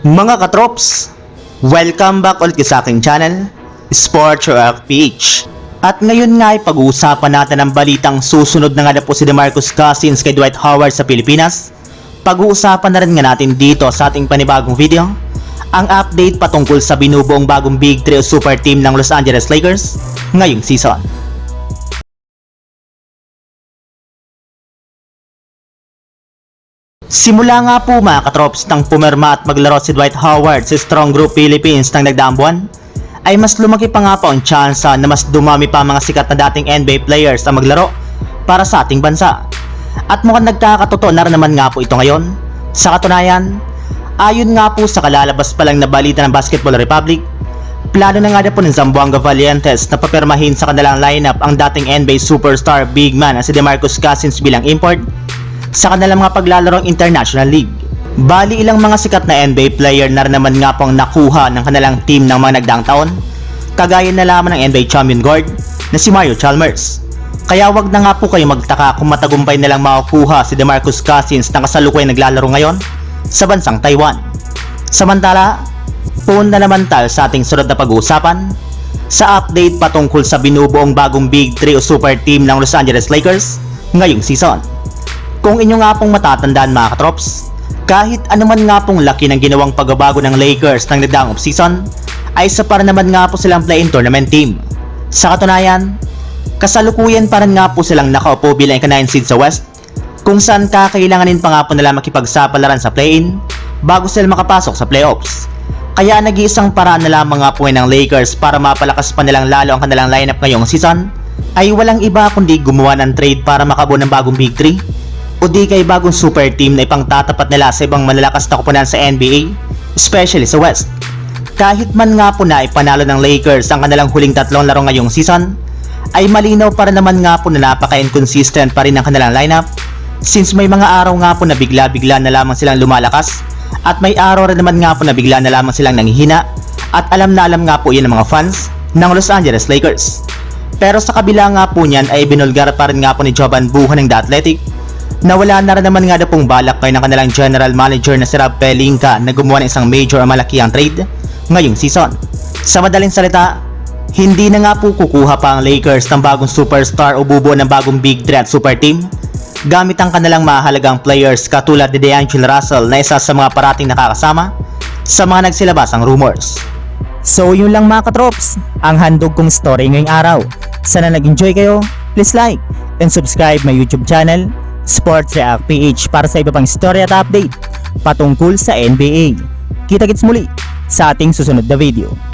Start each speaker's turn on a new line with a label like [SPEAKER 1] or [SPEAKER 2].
[SPEAKER 1] Mga katrops, welcome back ulit sa aking channel, Sports Rock PH. At ngayon nga ay pag-uusapan natin ang balitang susunod na nga na po si DeMarcus Cousins kay Dwight Howard sa Pilipinas. Pag-uusapan na rin nga natin dito sa ating panibagong video, ang update patungkol sa binubuong bagong Big 3 o super team ng Los Angeles Lakers ngayong season. Simula nga po mga katrops nang pumirma at maglaro si Dwight Howard sa Strong Group Philippines ng nagdaang buwan, ay mas lumaki pa nga po ang tsansa na mas dumami pa mga sikat na dating NBA players ang maglaro para sa ating bansa. At mukhang nagkakatotoo na rin naman nga po ito ngayon. Sa katunayan, ayon nga po sa kalalabas pa lang na balita ng Basketball Republic, plano na nga na po ng Zamboanga Valientes na papirmahin sa kanilang lineup ang dating NBA superstar big man na si DeMarcus Cousins bilang import sa kanilang mga paglalarong International League. Bali ilang mga sikat na NBA player na naman nga pong nakuha ng kanilang team ng mga nagdaang taon, kagaya na lamang ng NBA champion guard na si Mario Chalmers. Kaya wag na nga po kayo magtaka kung matagumpay na lang makukuha si DeMarcus Cousins na kasalukuyan naglalaro ngayon sa bansang Taiwan. Samantala, punta naman tayo sa ating sunod na pag-uusapan sa update patungkol sa binubuong bagong Big 3 o super team ng Los Angeles Lakers ngayong season. Kung inyo nga pong matatandaan mga katrops, kahit anuman nga pong laki ng ginawang pagbabago ng Lakers ng nagdaang offseason, ay sa para naman nga po silang play-in tournament team. Sa katunayan, kasalukuyan pa rin nga po silang nakaupo bilang ika-9 seed sa West, kung saan kakailanganin pa nga po nila makipagsapalaran sa play-in bago sila makapasok sa playoffs. Kaya nag-iisang paraan na lamang nga po ng Lakers para mapalakas pa nilang lalo ang kanilang lineup ngayong season ay walang iba kundi gumawa ng trade para makabuo ng bagong Big 3 o di kay bagong super team na ipangtatapat nila sa ibang malalakas na kupunan sa NBA, especially sa West. Kahit man nga po na ipanalo ng Lakers ang kanilang huling tatlong laro ngayong season, ay malinaw para naman nga po na napaka-inconsistent pa rin ang kanilang lineup since may mga araw nga po na bigla-bigla na lamang silang lumalakas at may araw rin naman nga po na bigla na lamang silang nanghihina at alam na alam nga po yan ng mga fans ng Los Angeles Lakers. Pero sa kabila nga po niyan ay binulgar pa rin nga po ni Jovan Buho ng The Athletic na wala na rin naman nga na pong balak kayo ng kanilang general manager na si Rob Pelinka na gumawa ng isang major o malakihang trade ngayong season. Sa madaling salita, hindi na nga po kukuha pa ang Lakers ng bagong superstar o bubuo ng bagong big 3 at super team gamit ang kanilang mahalagang players katulad ni DeAngelo Russell na isa sa mga parating nakakasama sa mga nagsilabasang rumors.
[SPEAKER 2] So yun lang mga katrops, ang handog kong story ngayong araw. Sana nag-enjoy kayo, please like and subscribe my YouTube channel, Sports React PH para sa iba pang story at update patungkol sa NBA. Kita-kits muli sa ating susunod na video.